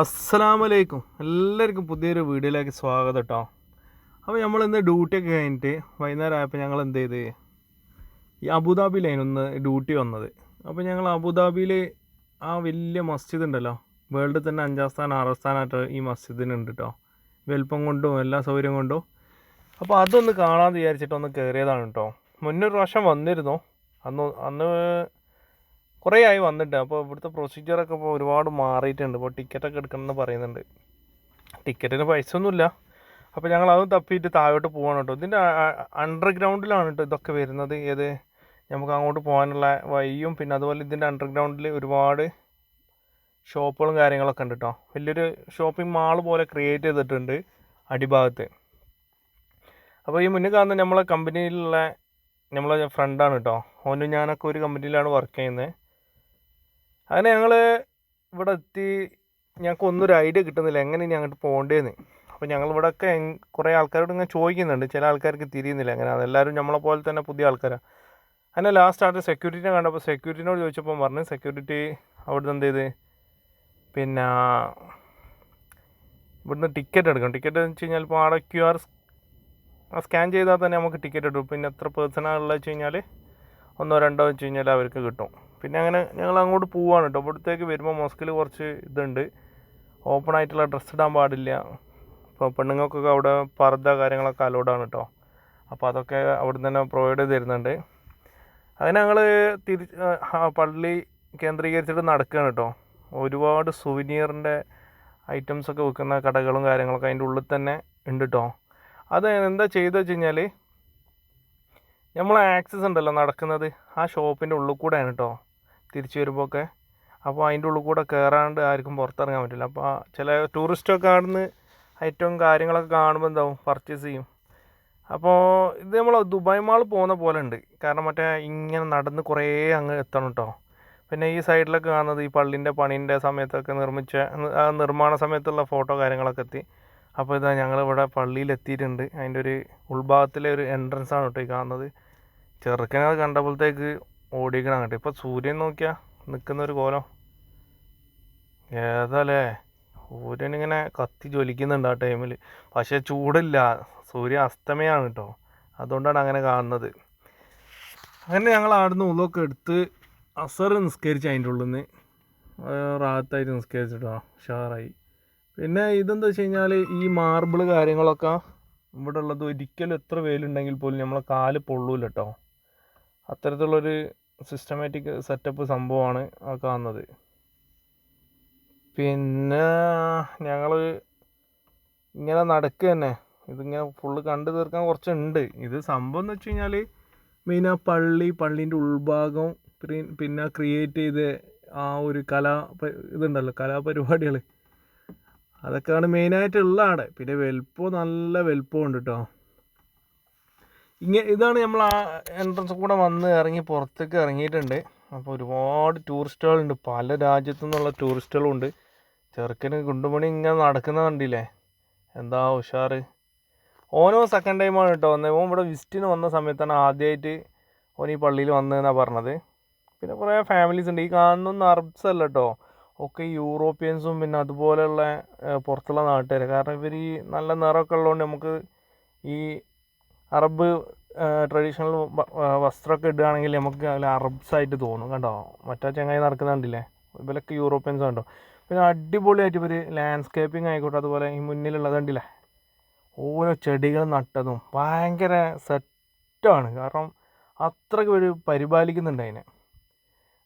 അസ്സലാമലൈക്കും. എല്ലാവർക്കും പുതിയൊരു വീഡിയോയിലേക്ക് സ്വാഗതം കേട്ടോ അപ്പോൾ നമ്മൾ ഇന്ന് ഡ്യൂട്ടിയൊക്കെ കഴിഞ്ഞിട്ട് വൈകുന്നേരം ആയപ്പോൾ ഞങ്ങൾ എന്ത് ചെയ്ത് ഈ അബുദാബിയിലായിരുന്നു ഒന്ന് ഡ്യൂട്ടി വന്നത്. അപ്പോൾ ഞങ്ങൾ അബുദാബിയിൽ ആ വലിയ മസ്ജിദ് ഉണ്ടല്ലോ. വേൾഡിൽ തന്നെ അഞ്ചാം സ്ഥാനം ആറാം സ്ഥാനമായിട്ട് ഈ മസ്ജിദിനുണ്ട് കേട്ടോ വലിപ്പം കൊണ്ടും എല്ലാ സൗകര്യം കൊണ്ടും. അപ്പോൾ അതൊന്ന് കാണാമെന്ന് വിചാരിച്ചിട്ട് ഒന്ന് കയറിയതാണ് കേട്ടോ മുന്നൊരു പ്രാവശ്യം വന്നിരുന്നു. അന്ന് അന്ന് കുറേ ആയി വന്നിട്ട് അപ്പോൾ ഇവിടുത്തെ പ്രൊസീജിയറൊക്കെ ഇപ്പോൾ ഒരുപാട് മാറിയിട്ടുണ്ട്. ഇപ്പോൾ ടിക്കറ്റൊക്കെ എടുക്കണമെന്ന് പറയുന്നുണ്ട്. ടിക്കറ്റിന് പൈസ ഒന്നുമില്ല അപ്പോൾ ഞങ്ങൾ അതും തപ്പിയിട്ട് താഴോട്ട് പോവാണ് കേട്ടോ. ഇതിന്റെ അണ്ടർഗ്രൗണ്ടിലാണ് കേട്ടോ ഇതൊക്കെ വരുന്നത്. ഏത്? നമുക്ക് അങ്ങോട്ട് പോകാനുള്ള വഴിയും പിന്നെ അതുപോലെ ഇതിന്റെ അണ്ടർഗ്രൗണ്ടിൽ ഒരുപാട് ഷോപ്പുകളും കാര്യങ്ങളൊക്കെ ഉണ്ട് കേട്ടോ. വലിയൊരു ഷോപ്പിംഗ് മാൾ പോലെ ക്രിയേറ്റ് ചെയ്തിട്ടുണ്ട് അടിഭാഗത്ത്. അപ്പോൾ ഈ മുന്നേ കാണുന്ന നമ്മളെ കമ്പനിയിലുള്ള നമ്മളെ ഫ്രണ്ടാണ് കേട്ടോ. ഓനും ഞാനൊക്കെ ഒരു കമ്പനിയിലാണ് വർക്ക് ചെയ്യുന്നത്. അങ്ങനെ ഞങ്ങൾ ഇവിടെ എത്തി. ഞങ്ങൾക്ക് ഒന്നും ഒരു ഐഡിയ കിട്ടുന്നില്ല. എങ്ങനെ ഇനി അങ്ങോട്ട് പോകേണ്ടതെന്ന് അപ്പോൾ ഞങ്ങൾ ഇവിടെയൊക്കെ കുറേ ആൾക്കാരോട് ഇങ്ങനെ ചോദിക്കുന്നുണ്ട്. ചില ആൾക്കാർക്ക് തിരിയുന്നില്ല. അങ്ങനെ എല്ലാവരും നമ്മളെ പോലെ തന്നെ പുതിയ ആൾക്കാരാണ് അങ്ങനെ ലാസ്റ്റ് ആയിട്ട് സെക്യൂരിറ്റിനെ കണ്ടപ്പോൾ സെക്യൂരിറ്റിനോട് ചോദിച്ചപ്പോൾ പറഞ്ഞു സെക്യൂരിറ്റി അവിടുന്ന് എന്ത് ചെയ്ത്? പിന്നെ ഇവിടുന്ന് ടിക്കറ്റ് എടുക്കണം. ടിക്കറ്റ് എന്ന് വെച്ച് കഴിഞ്ഞാൽ ഇപ്പോൾ അവിടെ ക്യു ആർ സ്കാൻ ചെയ്താൽ തന്നെ നമുക്ക് ടിക്കറ്റ് എടുക്കും. പിന്നെ എത്ര പേഴ്സണാണ് ഉള്ളത് വെച്ച് കഴിഞ്ഞാൽ ഒന്നോ രണ്ടോ വെച്ച് കഴിഞ്ഞാൽ അവർക്ക് കിട്ടും. പിന്നെ അങ്ങനെ ഞങ്ങൾ അങ്ങോട്ട് പോവാണ് കേട്ടോ ഇവിടത്തേക്ക് വരുമ്പോൾ മോസ്കിൽ കുറച്ച് ഇതുണ്ട്. ഓപ്പൺ ആയിട്ടുള്ള ഡ്രസ്സ് ഇടാൻ പാടില്ല. ഇപ്പോൾ പെണ്ണുങ്ങൾക്കൊക്കെ അവിടെ പർദ്ദ കാര്യങ്ങളൊക്കെ അലോഡാണ് കേട്ടോ അപ്പോൾ അതൊക്കെ അവിടെ തന്നെ പ്രൊവൈഡ് ചെയ്ത് തരുന്നുണ്ട്. അങ്ങനെ ഞങ്ങൾ തിരി പള്ളി കേന്ദ്രീകരിച്ചിട്ട് നടക്കുകയാണ് കേട്ടോ ഒരുപാട് സുവിനിയറിന്റെ ഐറ്റംസൊക്കെ വിൽക്കുന്ന കടകളും കാര്യങ്ങളൊക്കെ അതിന്റെ ഉള്ളിൽ തന്നെ ഉണ്ട് കേട്ടോ അത് എന്താ ചെയ്തെന്ന് വെച്ച് കഴിഞ്ഞാൽ നമ്മൾ ആക്സസ് ഉണ്ടല്ലോ നടക്കുന്നത് ആ ഷോപ്പിന്റെ ഉള്ളിൽ കൂടെയാണ് കേട്ടോ തിരിച്ചു വരുമ്പോൾ ഒക്കെ അപ്പോൾ അതിന്റെ ഉള്ളിൽ കൂടെ കയറാണ്ട് ആർക്കും പുറത്തിറങ്ങാൻ പറ്റില്ല. അപ്പോൾ ചില ടൂറിസ്റ്റൊക്കെ അവിടുന്ന് ഐറ്റവും കാര്യങ്ങളൊക്കെ കാണുമ്പോൾ എന്താവും? പർച്ചേസ് ചെയ്യും. അപ്പോൾ ഇത് നമ്മൾ ദുബായ് മാൾ പോകുന്ന പോലെ ഉണ്ട്. കാരണം മറ്റേ ഇങ്ങനെ നടന്ന് കുറേ അങ്ങ് എത്തണം കേട്ടോ പിന്നെ ഈ സൈഡിലൊക്കെ കാണുന്നത് ഈ പള്ളിന്റെ പണീന്റെ സമയത്തൊക്കെ നിർമ്മിച്ച നിർമ്മാണ സമയത്തുള്ള ഫോട്ടോ കാര്യങ്ങളൊക്കെ എത്തി. അപ്പോൾ ഇതാ ഞങ്ങളിവിടെ പള്ളിയിൽ എത്തിയിട്ടുണ്ട് അതിന്റെ ഒരു ഉൾഭാഗത്തിലെ ഒരു എൻട്രൻസ് ആണ് കേട്ടോ ഈ കാണുന്നത്. ചെറുക്കനെ കണ്ടപ്പോഴത്തേക്ക് ഓടിക്കണം അങ്ങോട്ട് ഇപ്പോൾ സൂര്യൻ നോക്കിയാൽ നിൽക്കുന്ന ഒരു കോലം. ഏതല്ലേ സൂര്യൻ ഇങ്ങനെ കത്തി ജ്വലിക്കുന്നുണ്ട് ആ ടൈമിൽ പക്ഷേ ചൂടില്ല. സൂര്യ അസ്തമയാണ് കേട്ടോ അതുകൊണ്ടാണ് അങ്ങനെ കാണുന്നത്. അങ്ങനെ ഞങ്ങൾ ആടുന്ന് ഉള്ളൊക്കെ എടുത്ത് അസർ നിസ്കരിച്ച് അതിന്റെ ഉള്ളിൽ നിന്ന് റാത്തായിട്ട് നിസ്കരിച്ചിട്ടോ? ഉഷാറായി. പിന്നെ ഇതെന്താ വെച്ച് കഴിഞ്ഞാൽ ഈ മാർബിൾ കാര്യങ്ങളൊക്കെ ഇവിടെ ഉള്ളത് ഒരിക്കലും എത്ര വെയിലുണ്ടെങ്കിൽ പോലും നമ്മളെ കാൽ പൊള്ളൂല കേട്ടോ അത്തരത്തിലുള്ളൊരു സിസ്റ്റമാറ്റിക് സെറ്റപ്പ് സംഭവമാണ് ആ കാണുന്നത്. പിന്നെ ഞങ്ങൾ ഇങ്ങനെ നടക്കുക തന്നെ. ഇതിങ്ങനെ ഫുള്ള് കണ്ടു തീർക്കാൻ കുറച്ചുണ്ട്. ഇത് സംഭവം എന്ന് വെച്ച് കഴിഞ്ഞാൽ മെയിൻ ആ പള്ളി പള്ളീന്റെ ഉൾഭാഗം പിന്നെ- ക്രിയേറ്റ് ചെയ്ത ആ ഒരു കലാ ഇതുണ്ടല്ലോ കലാപരിപാടികൾ അതൊക്കെയാണ് മെയിനായിട്ടുള്ള അവിടെ പിന്നെ വലിപ്പം നല്ല വലിപ്പം ഉണ്ട് കേട്ടോ ഇങ്ങ ഇതാണ് നമ്മൾ ആ എൻട്രൻസ് കൂടെ വന്ന് ഇറങ്ങി പുറത്തേക്ക് ഇറങ്ങിയിട്ടുണ്ട്. അപ്പോൾ ഒരുപാട് ടൂറിസ്റ്റുകളുണ്ട് പല രാജ്യത്തു നിന്നുള്ള ടൂറിസ്റ്റുകളും ഉണ്ട് ചെറുക്കന് ഗുണ്ടുമണി ഇങ്ങനെ നടക്കുന്ന കണ്ടില്ലേ? എന്താ ഉഷാറ്. ഓനോ സെക്കൻഡ് ടൈമാണ് കേട്ടോ വന്നത്. ഓൻ ഇവിടെ വിസിറ്റിന് വന്ന സമയത്താണ് ആദ്യമായിട്ട് ഓൻ ഈ പള്ളിയിൽ വന്നതെന്നാണ് പറഞ്ഞത്. പിന്നെ കുറേ ഫാമിലീസ് ഉണ്ട്. ഈ കാണുന്നൊന്നും അറബ്സ് അല്ല കേട്ടോ. ഒക്കെ യൂറോപ്യൻസും പിന്നെ അതുപോലെയുള്ള പുറത്തുള്ള നാട്ടുകാർ കാരണം ഇവർ ഈ നല്ല നിറമൊക്കെ ഉള്ളതുകൊണ്ട് നമുക്ക് ഈ അറബ് ട്രഡീഷണൽ വസ്ത്രമൊക്കെ ഇടുകയാണെങ്കിൽ നമുക്ക് അറബ്സ് ആയിട്ട് തോന്നും കണ്ടോ? മറ്റാ ചങ്ങായി നടക്കുന്ന കണ്ടില്ലേ? ഇവരൊക്കെ യൂറോപ്യൻസ് കണ്ടോ? പിന്നെ അടിപൊളിയായിട്ട് ഇവർ ലാൻഡ്സ്കേപ്പിംഗ് ആയിക്കോട്ടെ അതുപോലെ ഈ മുന്നിലുള്ളത് കണ്ടില്ലേ? ഓരോ ചെടികൾ നട്ടതും ഭയങ്കര സെറ്റാണ്. കാരണം അത്രയ്ക്ക് ഒരു പരിപാലിക്കുന്നുണ്ട് അതിനെ.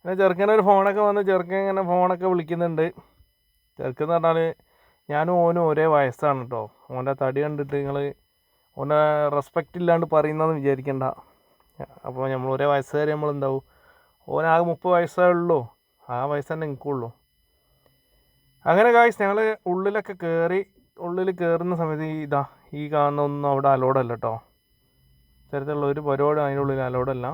പിന്നെ ചെറുക്കനെ ഒരു ഫോണൊക്കെ വന്ന് ചെറുക്കൻ ഇങ്ങനെ ഫോണൊക്കെ വിളിക്കുന്നുണ്ട്. ചെറുക്കെന്ന് പറഞ്ഞാൽ ഞാനും ഓനും ഒരേ വയസ്സാണ് കേട്ടോ ഓന്റെ തടി കണ്ടിട്ട് നിങ്ങൾ ഓനെ റെസ്പെക്റ്റ് ഇല്ലാണ്ട് പറയുന്നതെന്ന് വിചാരിക്കണ്ട. അപ്പോൾ നമ്മൾ ഒരേ വയസ്സുകാരെ നമ്മൾ എന്താവും? ഓനാകെ മുപ്പത് വയസ്സേ ഉള്ളൂ. ആ വയസ്സ് തന്നെ എനിക്കുള്ളൂ അങ്ങനെ കാശ് ഞങ്ങൾ ഉള്ളിലൊക്കെ കയറി ഉള്ളിൽ കയറുന്ന സമയത്ത് ഇതാ ഈ കാണുന്ന ഒന്നും അവിടെ അലോഡല്ല കേട്ടോ ഇത്തരത്തിലുള്ള ഒരു പരിപാടി അതിന്റെ ഉള്ളിൽ അലോഡല്ല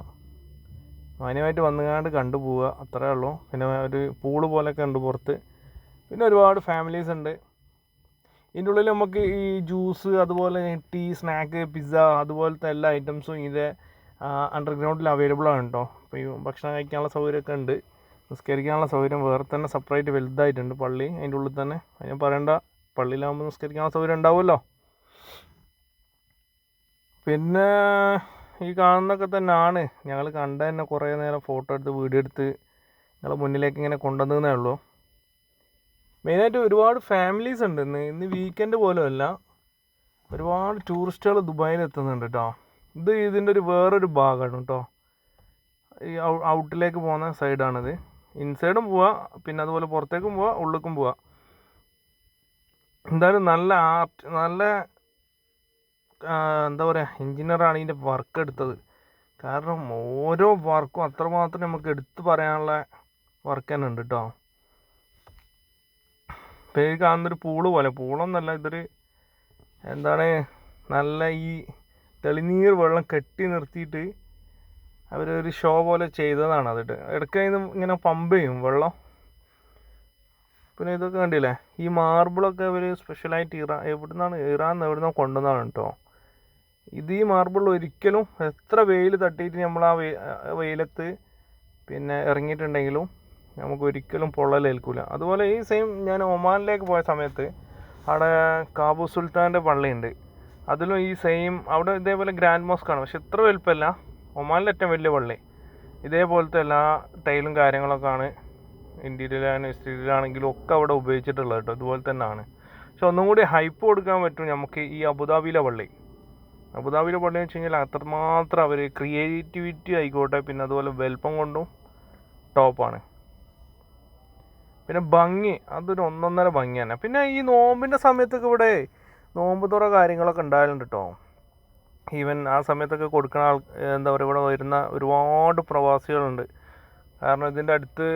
മാന്യമായിട്ട് വന്നുകാണ്ട് കണ്ടു പോവുക അത്രേ ഉള്ളൂ. പിന്നെ ഒരു പൂൾ പോലെയൊക്കെ ഉണ്ട് പുറത്ത്. പിന്നെ ഒരുപാട് ഫാമിലീസ് ഉണ്ട്. ഇതിന്റെ ഉള്ളിൽ നമുക്ക് ഈ ജ്യൂസ് അതുപോലെ ടീ സ്നാക്ക് പിസ്സ അതുപോലത്തെ എല്ലാ ഐറ്റംസും ഇതേ അണ്ടർഗ്രൗണ്ടിൽ അവൈലബിൾ ആണ് കേട്ടോ അപ്പോൾ ഈ ഭക്ഷണം കഴിക്കാനുള്ള സൗകര്യമൊക്കെ ഉണ്ട്. നിസ്കരിക്കാനുള്ള സൗകര്യം വേറെ തന്നെ സെപ്പറേറ്റ് വലുതായിട്ടുണ്ട് പള്ളി. അതിന്റെ ഉള്ളിൽ തന്നെ ഞാൻ പറയേണ്ട പള്ളിയിലാകുമ്പോൾ നിസ്കരിക്കാനുള്ള സൗകര്യം ഉണ്ടാവുമല്ലോ. പിന്നെ ഈ കാണുന്നൊക്കെ തന്നെയാണ്. ഞങ്ങൾ കണ്ട തന്നെ കുറേ നേരം ഫോട്ടോ എടുത്ത് വീഡിയോ എടുത്ത് ഞങ്ങൾ മുന്നിലേക്ക് ഇങ്ങനെ കൊണ്ടുവന്നേ ഉള്ളൂ. മെയിനായിട്ട് ഒരുപാട് ഫാമിലീസ് ഉണ്ട്. ഇന്ന് ഇന്ന് വീക്കെൻഡ് പോലും അല്ല ഒരുപാട് ടൂറിസ്റ്റുകൾ ദുബായിൽ എത്തുന്നുണ്ട് കേട്ടോ ഇത് ഇതിന്റെ ഒരു വേറൊരു ഭാഗമാണ് കേട്ടോ ഈ ഔട്ടിലേക്ക് പോകുന്ന സൈഡാണിത് ഇൻസൈഡും പോവാം പിന്നെ അതുപോലെ പുറത്തേക്കും പോവാം ഉള്ളിലേക്കും പോവാം. എന്തായാലും നല്ല ആർട്ട് നല്ല എന്താ പറയുക എഞ്ചിനീയറാണ് ഇതിന്റെ വർക്ക് എടുത്തത്. കാരണം ഓരോ വർക്കും അത്രമാത്രം നമുക്ക് എടുത്തു പറയാനുള്ള വർക്ക് തന്നെ ഉണ്ട് കേട്ടോ ഇപ്പോൾ ഈ കാണുന്നൊരു പൂൾ പോലെ. പൂളൊന്നല്ല ഇതൊരു എന്താണ് നല്ല ഈ തെളിനീർ വെള്ളം കെട്ടി നിർത്തിയിട്ട് അവരൊരു ഷോ പോലെ ചെയ്തതാണ് അതിട്ട്. ഇടയ്ക്ക് അതിന് ഇങ്ങനെ പമ്പ് ചെയ്യും വെള്ളം. പിന്നെ ഇതൊക്കെ കണ്ടില്ലേ ഈ മാർബിളൊക്കെ അവർ സ്പെഷ്യലായിട്ട് ഇറാ നിന്നാണ് ഇറാൻ എവിടെ നിന്നോ കൊണ്ടുവന്നതാണ് കേട്ടോ ഇത് ഈ മാർബിൾ ഒരിക്കലും എത്ര വെയിൽ തട്ടിയിട്ട് നമ്മൾ ആ വെയിലത്ത് പിന്നെ ഇറങ്ങിയിട്ടുണ്ടെങ്കിലും നമുക്ക് ഒരിക്കലും പൊള്ളലേൽക്കില്ല അതുപോലെ ഈ സെയിം ഞാൻ ഒമാനിലേക്ക് പോയ സമയത്ത് അവിടെ കാബു സുൽത്താന്റെ പള്ളിയുണ്ട്. അതിലും ഈ സെയിം അവിടെ ഇതേപോലെ ഗ്രാൻഡ് മോസ്കാണ് പക്ഷെ ഇത്ര വലുപ്പമല്ല ഒമാനിലെ ഏറ്റവും വലിയ പള്ളി. ഇതേപോലത്തെ എല്ലാ ടൈലും കാര്യങ്ങളൊക്കെ ആണ് ഇന്റീരിയലാണെങ്കിലും എക്സ്റ്റീരിയലാണെങ്കിലും ഒക്കെ അവിടെ ഉപയോഗിച്ചിട്ടുള്ളത് കേട്ടോ. ഇതുപോലെ തന്നെയാണ്. പക്ഷെ ഒന്നും കൂടി ഹൈപ്പ് കൊടുക്കാൻ പറ്റും നമുക്ക് ഈ അബുദാബിയിലെ പള്ളി. അബുദാബിയിലെ പള്ളി എന്ന് വെച്ച് കഴിഞ്ഞാൽ അത്രമാത്രം അവർ ക്രിയേറ്റിവിറ്റി ആയിക്കോട്ടെ പിന്നെ അതുപോലെ വലുപ്പം കൊണ്ടും ടോപ്പാണ് പിന്നെ ഭംഗി അതൊരു ഒന്നൊന്നര ഭംഗി തന്നെ. പിന്നെ ഈ നോമ്പിന്റെ സമയത്തൊക്കെ ഇവിടെ നോമ്പ് തുറ കാര്യങ്ങളൊക്കെ ഉണ്ടായാലുണ്ട് കേട്ടോ ഈവൻ ആ സമയത്തൊക്കെ കൊടുക്കുന്ന ആൾ എന്താ പറയുക ഇവിടെ വരുന്ന ഒരുപാട് പ്രവാസികളുണ്ട്. കാരണം ഇതിന്റെ അടുത്ത്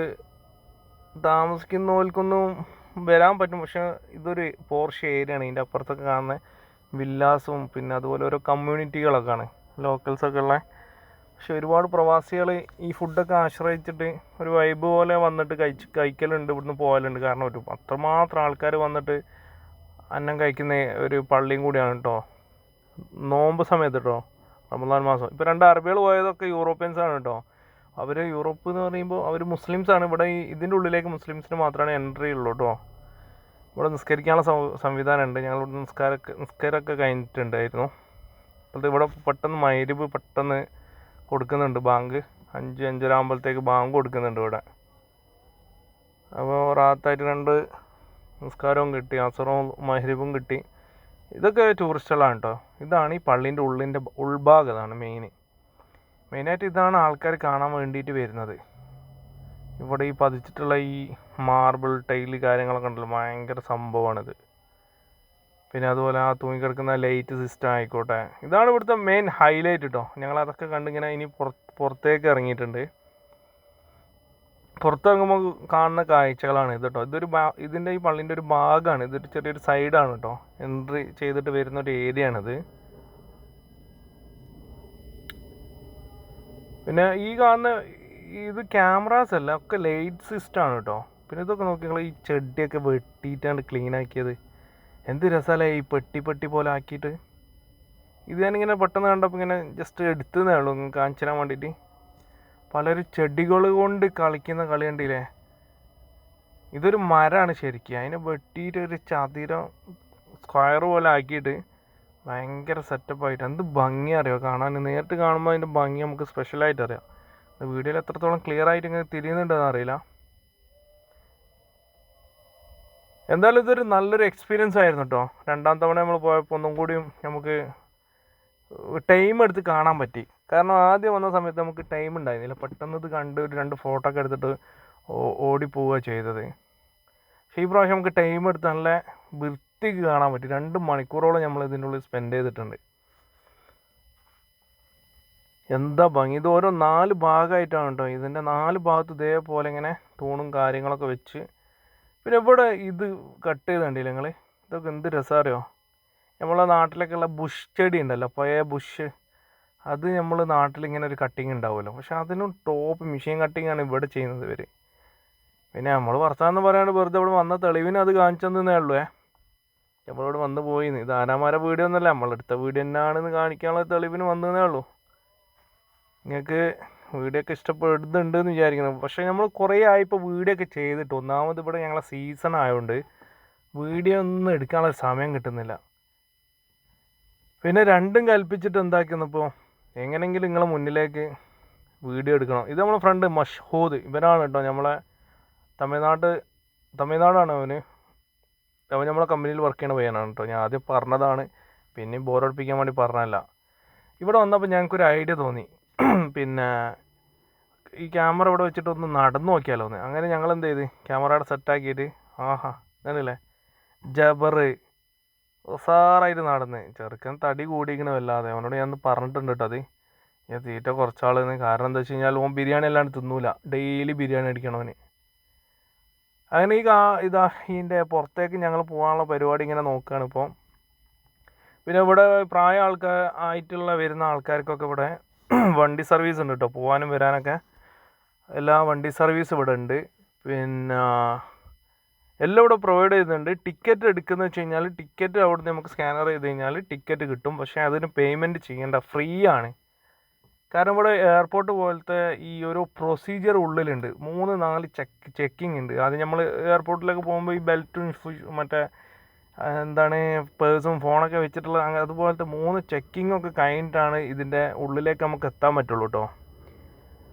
താമസിക്കുന്നവർക്കൊന്നും വരാൻ പറ്റും. പക്ഷെ ഇതൊരു പോർഷ ആണ് ഇതിന്റെ അപ്പുറത്തൊക്കെ കാണുന്ന വില്ലാസും പിന്നെ അതുപോലെ ഓരോ കമ്മ്യൂണിറ്റികളൊക്കെ ആണ്. ലോക്കൽസൊക്കെ ഉള്ള പക്ഷെ ഒരുപാട് പ്രവാസികൾ ഈ ഫുഡൊക്കെ ആശ്രയിച്ചിട്ട് ഒരു വൈബ് പോലെ വന്നിട്ട് കഴിച്ച് കഴിക്കലുണ്ട് ഇവിടുന്ന് പോകലുണ്ട് കാരണം ഒരു അത്രമാത്രം ആൾക്കാർ വന്നിട്ട് അന്നം കഴിക്കുന്ന ഒരു പള്ളിയും കൂടിയാണ് കേട്ടോ നോമ്പ് സമയത്ത് കേട്ടോ റമദാൻ മാസം. ഇപ്പോൾ രണ്ട് അറബികൾ പോയതൊക്കെ യൂറോപ്യൻസ് ആണ് കേട്ടോ അവർ യൂറോപ്പ് എന്ന് പറയുമ്പോൾ അവർ മുസ്ലിംസ് ആണ്. ഇവിടെ ഈ ഇതിന്റെ ഉള്ളിലേക്ക് മുസ്ലിംസിന് മാത്രമാണ് എൻട്രി ഉള്ളൂ കേട്ടോ ഇവിടെ നിസ്കരിക്കാനുള്ള സംവിധാനം ഉണ്ട്. ഞങ്ങൾ ഇവിടെ നിസ്കാരമൊക്കെ നിസ്കാരമൊക്കെ കഴിഞ്ഞിട്ടുണ്ടായിരുന്നു. അപ്പോൾ ഇവിടെ പെട്ടെന്ന് മൈരിബ് പെട്ടെന്ന് കൊടുക്കുന്നുണ്ട് ബാങ്ക്. അഞ്ച് അഞ്ചര ആകുമ്പോഴത്തേക്ക് ബാങ്ക് കൊടുക്കുന്നുണ്ട് ഇവിടെ. അപ്പോൾ റാത്തായിട്ട് രണ്ട് നിസ്കാരവും കിട്ടി അസറവും മഹരിബും കിട്ടി. ഇതൊക്കെ ടൂറിസ്റ്റുകളാണ് കേട്ടോ ഇതാണ് ഈ പള്ളീന്റെ ഉള്ളിന്റെ ഉൾഭാഗം ഇതാണ് മെയിൻ മെയിനായിട്ട് ഇതാണ് ആൾക്കാർ കാണാൻ വേണ്ടിയിട്ട് വരുന്നത്. ഇവിടെ ഈ പതിച്ചിട്ടുള്ള ഈ മാർബിൾ ടൈൽ കാര്യങ്ങളൊക്കെ ഉണ്ടല്ലോ ഭയങ്കര സംഭവമാണിത്. പിന്നെ അതുപോലെ ആ തൂങ്ങി കിടക്കുന്ന ലൈറ്റ് സിസ്റ്റം ആയിക്കോട്ടെ. ഇതാണ് ഇവിടുത്തെ മെയിൻ ഹൈലൈറ്റ് കേട്ടോ ഞങ്ങൾ അതൊക്കെ കണ്ടിങ്ങനെ ഇനി പുറത്ത് പുറത്തേക്ക് ഇറങ്ങിയിട്ടുണ്ട്. പുറത്തിറങ്ങുമ്പോൾ കാണുന്ന കാഴ്ചകളാണ് ഇത് കേട്ടോ ഇതൊരു ഇതിന്റെ ഈ പള്ളിന്റെ ഒരു ഭാഗമാണ് ഇതൊരു ചെറിയൊരു സൈഡാണ് കേട്ടോ എൻട്രി ചെയ്തിട്ട് വരുന്ന ഒരു ഏരിയ ആണിത്. പിന്നെ ഈ കാണുന്ന ഇത് ക്യാമറാസ് അല്ല ഒക്കെ ലൈറ്റ് സിസ്റ്റം ആണ് കേട്ടോ പിന്നെ ഇതൊക്കെ നോക്കി ഈ ചെടിയൊക്കെ വെട്ടിയിട്ടാണ് ക്ലീൻ ആക്കിയത്. എന്ത് രസമല്ലേ ഈ പെട്ടി പെട്ടി പോലെ ആക്കിയിട്ട്? ഇത് ഞാനിങ്ങനെ പെട്ടെന്ന് കണ്ടപ്പോൾ ഇങ്ങനെ ജസ്റ്റ് എടുത്തതേ ഉള്ളൂ കാണിച്ചാൻ വേണ്ടിയിട്ട്. പലരും ചെടികൾ കൊണ്ട് കളിക്കുന്ന കളി കണ്ടില്ലേ? ഇതൊരു മരമാണ് ശരിക്കും. അതിനെ വെട്ടിയിട്ട് ഒരു ചതിരം സ്ക്വയർ പോലെ ആക്കിയിട്ട് ഭയങ്കര സെറ്റപ്പായിട്ട് എന്ത് ഭംഗി അറിയാം? കാണാൻ നേരിട്ട് കാണുമ്പോൾ അതിന്റെ ഭംഗി നമുക്ക് സ്പെഷ്യലായിട്ട് അറിയാം. വീഡിയോയിൽ എത്രത്തോളം ക്ലിയർ ആയിട്ട് ഇങ്ങനെ തിരിയുന്നുണ്ടെന്ന് അറിയില്ല. എന്തായാലും ഇതൊരു നല്ലൊരു എക്സ്പീരിയൻസ് ആയിരുന്നു കേട്ടോ രണ്ടാം തവണ നമ്മൾ പോയപ്പോൾ ഒന്നും കൂടിയും നമുക്ക് ടൈം എടുത്ത് കാണാൻ പറ്റി. കാരണം ആദ്യം വന്ന സമയത്ത് നമുക്ക് ടൈം ഉണ്ടായിരുന്നില്ല. പെട്ടെന്ന് ഇത് കണ്ട് ഒരു രണ്ട് ഫോട്ടോ ഒക്കെ എടുത്തിട്ട് ഓടിപ്പോവുക ചെയ്തത്. പക്ഷേ ഈ പ്രാവശ്യം നമുക്ക് ടൈം എടുത്ത് നല്ല വൃത്തിക്ക് കാണാൻ പറ്റി. രണ്ട് മണിക്കൂറോളം നമ്മൾ ഇതിന്റെ ഉള്ളിൽ സ്പെൻഡ് ചെയ്തിട്ടുണ്ട്. എന്താ ഭംഗി. ഇത് ഓരോ നാല് ഭാഗമായിട്ടാണ് കേട്ടോ ഇതിന്റെ നാല് ഭാഗത്ത് ഇതേപോലെ ഇങ്ങനെ തൂണും കാര്യങ്ങളൊക്കെ വെച്ച് പിന്നെ ഇവിടെ ഇത് കട്ട് ചെയ്തിട്ടില്ല നിങ്ങൾ ഇതൊക്കെ എന്ത് രസം അറിയോ നമ്മളെ നാട്ടിലൊക്കെയുള്ള ബുഷ് ചെടി ഉണ്ടല്ലോ പഴയ ബുഷ് അത് നമ്മൾ നാട്ടിൽ ഇങ്ങനെ ഒരു കട്ടിങ് ഉണ്ടാവുമല്ലോ. പക്ഷെ അതിനും ടോപ്പ് മെഷീൻ കട്ടിങ് ആണ് ഇവിടെ ചെയ്യുന്നത് ഇവർ പിന്നെ നമ്മൾ വർത്താനം പറയാണ്ട് വെറുതെ ഇവിടെ വന്ന തെളിവിന് അത് കാണിച്ചു തന്നേ ഉള്ളൂ നമ്മളിവിടെ വന്ന് പോയിന്ന് ഇത് ആരാമാരെ വീഡിയോ ഒന്നല്ല നമ്മളെടുത്ത വീഡിയോ തന്നെയാണെന്ന് കാണിക്കാനുള്ള തെളിവിന് വന്നതേ ഉള്ളൂ. നിങ്ങൾക്ക് വീഡിയോ ഒക്കെ ഇഷ്ടപ്പെടുന്നുണ്ട് എന്ന് വിചാരിക്കുന്നു. പക്ഷേ നമ്മൾ കുറേ ആയിപ്പോൾ വീഡിയോ ഒക്കെ ചെയ്തിട്ട് ഒന്നാമത് ഇവിടെ ഞങ്ങളെ സീസൺ ആയതുകൊണ്ട് വീഡിയോ ഒന്നും എടുക്കാനുള്ള സമയം കിട്ടുന്നില്ല. പിന്നെ രണ്ടും കൽപ്പിച്ചിട്ട് എന്താക്കുന്നപ്പോൾ എങ്ങനെയെങ്കിലും നിങ്ങളെ മുന്നിലേക്ക് വീഡിയോ എടുക്കണം. ഇത് നമ്മളെ ഫ്രണ്ട് മഷ്ഹൂദ്. ഇവനാണ് കേട്ടോ നമ്മളെ തമിഴ്നാട് തമിഴ്നാടാണ് അവന്. അവൻ നമ്മളെ കമ്പനിയിൽ വർക്ക് ചെയ്യണ പയ്യനാണ് കേട്ടോ. ഞാൻ ആദ്യം പറഞ്ഞതാണ്. പിന്നെയും ബോറടിപ്പിക്കാൻ വേണ്ടി പറഞ്ഞതല്ല. ഇവിടെ വന്നപ്പോൾ ഞങ്ങൾക്കൊരു ഐഡിയ തോന്നി. പിന്നെ ഈ ക്യാമറ ഇവിടെ വെച്ചിട്ട് ഒന്ന് നടന്നു നോക്കിയാലോ എന്ന് അങ്ങനെ ഞങ്ങൾ എന്ത് ചെയ്ത്? ക്യാമറയുടെ സെറ്റാക്കിയിട്ട് ആഹാ അങ്ങനല്ലേ ജബറ് ഉസാറായിട്ട് നടന്ന്. ചെറുക്കൻ തടി കൂടിയിരിക്കണ വല്ലാതെ. അവനോട് ഞാൻ പറഞ്ഞിട്ടുണ്ട് കേട്ടോ അത്. ഞാൻ തീറ്റ കുറച്ചാളെന്ന്. കാരണം എന്താ വെച്ച് കഴിഞ്ഞാൽ ഓൻ ബിരിയാണി അല്ലാണ്ട് തിന്നൂല. ഡെയിലി ബിരിയാണി അടിക്കണം അവന്. അങ്ങനെ ഈ കാ ഇതാ ഇതിന്റെ പുറത്തേക്ക് ഞങ്ങൾ പോകാനുള്ള പരിപാടി ഇങ്ങനെ നോക്കുകയാണ് ഇപ്പം. പിന്നെ ഇവിടെ പ്രായ ആൾക്കാർ ആയിട്ടുള്ള വരുന്ന ആൾക്കാർക്കൊക്കെ ഇവിടെ വണ്ടി സർവീസ് ഉണ്ട് കേട്ടോ പോവാനും വരാനൊക്കെ. എല്ലാ വണ്ടി സർവീസ് ഇവിടെ ഉണ്ട്. പിന്നെ എല്ലാം ഇവിടെ പ്രൊവൈഡ് ചെയ്യുന്നുണ്ട്. ടിക്കറ്റ് എടുക്കുന്ന വെച്ച് കഴിഞ്ഞാൽ ടിക്കറ്റ് അവിടെ നമുക്ക് സ്കാനർ ചെയ്ത് കഴിഞ്ഞാൽ ടിക്കറ്റ് കിട്ടും. പക്ഷേ അതിന് പേയ്മെന്റ് ചെയ്യേണ്ട ഫ്രീ ആണ്. കാരണം ഇവിടെ എയർപോർട്ട് പോലത്തെ ഈ ഒരു പ്രൊസീജിയർ ഉള്ളിലുണ്ട്. മൂന്ന് നാല് ചെക്ക് ചെക്കിംഗ് ഉണ്ട്. അത് നമ്മൾ എയർപോർട്ടിലേക്ക് പോകുമ്പോൾ ഈ ബെൽറ്റും മറ്റേ എന്താണ് പേഴ്സും ഫോണൊക്കെ വെച്ചിട്ടുള്ള അതുപോലത്തെ മൂന്ന് ചെക്കിംഗ് ഒക്കെ കഴിഞ്ഞിട്ടാണ് ഇതിന്റെ ഉള്ളിലേക്ക് നമുക്ക് എത്താൻ പറ്റുള്ളൂ കേട്ടോ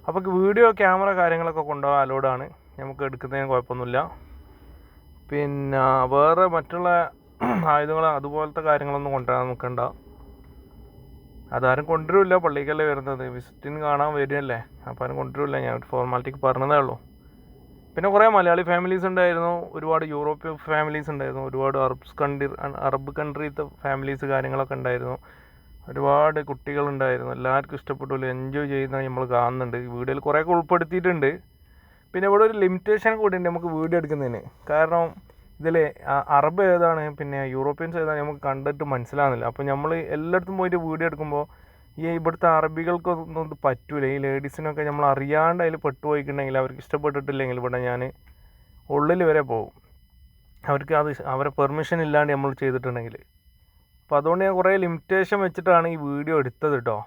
അപ്പോൾ വീഡിയോ ക്യാമറ കാര്യങ്ങളൊക്കെ കൊണ്ടുപോകാൻ അലോഡാണ് നമുക്ക് എടുക്കുന്നതിന് കുഴപ്പമൊന്നുമില്ല. പിന്നെ വേറെ മറ്റുള്ള ആയുധങ്ങൾ അതുപോലത്തെ കാര്യങ്ങളൊന്നും കൊണ്ടുവരാൻ നിൽക്കണ്ട അതാരും കൊണ്ടുവരില്ല പള്ളിക്കല്ലേ വരുന്നത്. വിസിറ്റിന് കാണാൻ വരുമല്ലേ അപ്പോൾ ആരും കൊണ്ടുവരില്ല. ഞാൻ ഫോർമാലിറ്റിക്ക് പറഞ്ഞതേ ഉള്ളൂ. പിന്നെ കുറേ മലയാളി ഫാമിലീസ് ഉണ്ടായിരുന്നു. ഒരുപാട് യൂറോപ്യൻ ഫാമിലീസ് ഉണ്ടായിരുന്നു. ഒരുപാട് അറബ്സ് കൺട്രി അറബ് കൺട്രീത്തെ ഫാമിലീസ് കാര്യങ്ങളൊക്കെ ഉണ്ടായിരുന്നു. ഒരുപാട് കുട്ടികളുണ്ടായിരുന്നു എല്ലാവർക്കും ഇഷ്ടപ്പെട്ടു. എൻജോയ് ചെയ്യുന്ന നമ്മൾ കാണുന്നുണ്ട്. വീഡിയോയിൽ കുറേയൊക്കെ ഉൾപ്പെടുത്തിയിട്ടുണ്ട്. പിന്നെ ഇവിടെ ഒരു ലിമിറ്റേഷൻ കൂടി ഉണ്ട് നമുക്ക് വീഡിയോ എടുക്കുന്നതിന്. കാരണം ഇതിൽ അറബ് ഏതാണ്? പിന്നെ യൂറോപ്യൻസ് ഏതാണ്? നമുക്ക് കണ്ടിട്ട് മനസ്സിലാകുന്നില്ല അപ്പോൾ നമ്മൾ എല്ലായിടത്തും പോയിട്ട് വീഡിയോ എടുക്കുമ്പോൾ ഈ ഇവിടുത്തെ അറബികൾക്കൊന്നും ഇത് പറ്റൂല. ഈ ലേഡീസിനൊക്കെ നമ്മൾ അറിയാണ്ട് അതിൽ പെട്ടുപോയിട്ടുണ്ടെങ്കിൽ അവർക്ക് ഇഷ്ടപ്പെട്ടിട്ടില്ലെങ്കിൽ ഇവിടെ ഞാൻ ഉള്ളിൽ വരെ പോകും. അവർക്ക് അത് അവരെ പെർമിഷൻ ഇല്ലാണ്ട് നമ്മൾ ചെയ്തിട്ടുണ്ടെങ്കിൽ. അപ്പോൾ അതുകൊണ്ട് ഞാൻ കുറേ ലിമിറ്റേഷൻ വെച്ചിട്ടാണ് ഈ വീഡിയോ എടുത്തത് കേട്ടോ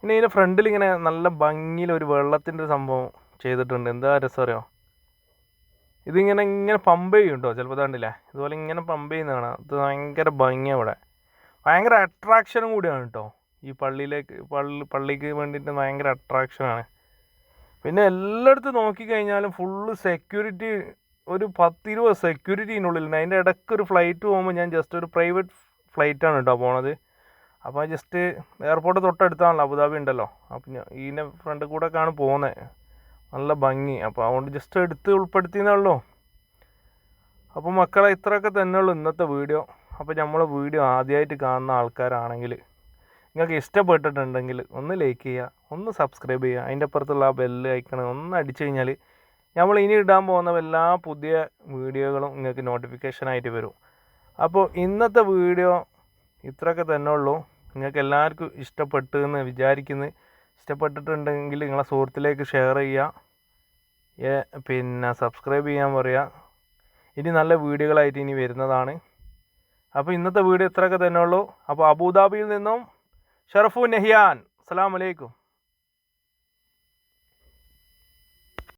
പിന്നെ ഇതിന്റെ ഫ്രണ്ടിൽ ഇങ്ങനെ നല്ല ഭംഗിയിൽ ഒരു വെള്ളത്തിന്റെ ഒരു സംഭവം ചെയ്തിട്ടുണ്ട്. എന്താ രസമറിയോ ഇതിങ്ങനെ ഇങ്ങനെ പമ്പ് ചെയ്യും കേട്ടോ ചിലപ്പോൾ കണ്ടില്ലേ? ഇതുപോലെ ഇങ്ങനെ പമ്പ് ചെയ്യുന്നതാണ്. ഇത് ഭയങ്കര ഭംഗിയാണ് ഇവിടെ. ഭയങ്കര അട്രാക്ഷനും കൂടിയാണ് കേട്ടോ ഈ പള്ളിയിലേക്ക് പള്ളി പള്ളിക്ക് വേണ്ടിയിട്ട് ഭയങ്കര അട്രാക്ഷനാണ് പിന്നെ എല്ലായിടത്തും നോക്കിക്കഴിഞ്ഞാലും ഫുള്ള് സെക്യൂരിറ്റി ഒരു പത്തിരുപത് സെക്യൂരിറ്റി ഇതിനുള്ളിലുണ്ട് അതിന്റെ ഇടയ്ക്ക് ഒരു ഫ്ലൈറ്റ് പോകുമ്പോൾ ഞാൻ ജസ്റ്റ് ഒരു പ്രൈവറ്റ് ഫ്ലൈറ്റാണ് കേട്ടോ പോണത്. അപ്പോൾ ജസ്റ്റ് എയർപോർട്ട് തൊട്ടടുത്താണല്ലോ അബുദാബി ഉണ്ടല്ലോ. അപ്പം ഞാൻ ഇതിന്റെ ഫ്രണ്ട് കൂടെ ഒക്കെയാണ് പോകുന്നത് നല്ല ഭംഗി. അപ്പോൾ അതുകൊണ്ട് ജസ്റ്റ് എടുത്ത് ഉൾപ്പെടുത്തിയെന്നേ ഉള്ളൂ. അപ്പോൾ മക്കളെ ഇത്രയൊക്കെ തന്നെയുള്ളൂ ഇന്നത്തെ വീഡിയോ. അപ്പോൾ നമ്മളെ വീഡിയോ ആദ്യമായിട്ട് കാണുന്ന ആൾക്കാരാണെങ്കിൽ നിങ്ങൾക്ക് ഇഷ്ടപ്പെട്ടിട്ടുണ്ടെങ്കിൽ ഒന്ന് ലൈക്ക് ചെയ്യുക ഒന്ന് സബ്സ്ക്രൈബ് ചെയ്യുക. അതിന്റെ അപ്പുറത്തുള്ള ആ ബെല്ല് ഐക്കൺ ഒന്ന് അടിച്ചു കഴിഞ്ഞാൽ നമ്മൾ ഇനി ഇടാൻ പോകുന്ന എല്ലാ പുതിയ വീഡിയോകളും നിങ്ങൾക്ക് നോട്ടിഫിക്കേഷനായിട്ട് വരും. അപ്പോൾ ഇന്നത്തെ വീഡിയോ ഇത്രയൊക്കെ തന്നെ ഉള്ളൂ. നിങ്ങൾക്ക് എല്ലാവർക്കും ഇഷ്ടപ്പെട്ടു എന്ന് വിചാരിക്കുന്നു. ഇഷ്ടപ്പെട്ടിട്ടുണ്ടെങ്കിൽ നിങ്ങളെ സുഹൃത്തിലേക്ക് ഷെയർ ചെയ്യുക. പിന്നെ സബ്സ്ക്രൈബ് ചെയ്യാൻ പറയുക. ഇനി നല്ല വീഡിയോകളായിട്ട് ഇനി വരുന്നതാണ്. അപ്പോൾ ഇന്നത്തെ വീഡിയോ ഇത്രയൊക്കെ തന്നെ ഉള്ളൂ. അപ്പോൾ അബുദാബിയിൽ നിന്നും ഷറഫു നെഹിയാൻ. അസ്സലാമു അലൈക്കും.